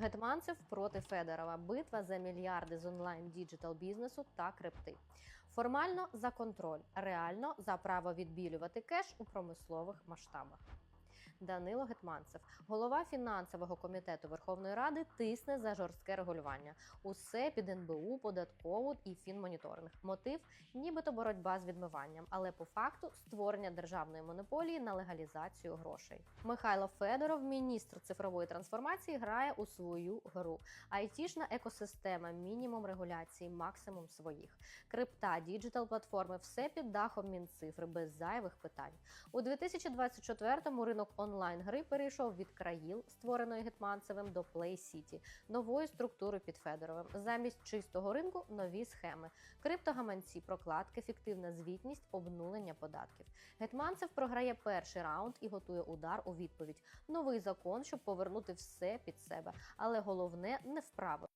Гетманцев проти Федорова. Битва за мільярди з онлайн діджитал бізнесу та крипти. Формально за контроль, реально за право відбілювати кеш у промислових масштабах. Данило Гетманцев, голова фінансового комітету Верховної Ради, тисне за жорстке регулювання. Усе під НБУ, податкову і фінмоніторинг. Мотив нібито боротьба з відмиванням, але по факту створення державної монополії на легалізацію грошей. Михайло Федоров, міністр цифрової трансформації, грає у свою гру. Айтішна екосистема, мінімум регуляції, максимум своїх. Крипта, діджитал платформи, все під дахом Мінцифри без зайвих питань. У 2024-му ринок онлайн гри перейшов від країл, створеної Гетманцевим, до Play City, нової структури під Федоровим. Замість чистого ринку нові схеми, криптогаманці, прокладки, фіктивна звітність, обнулення податків. Гетманцев програє перший раунд і готує удар у відповідь. Новий закон, щоб повернути все під себе, але головне не вправо.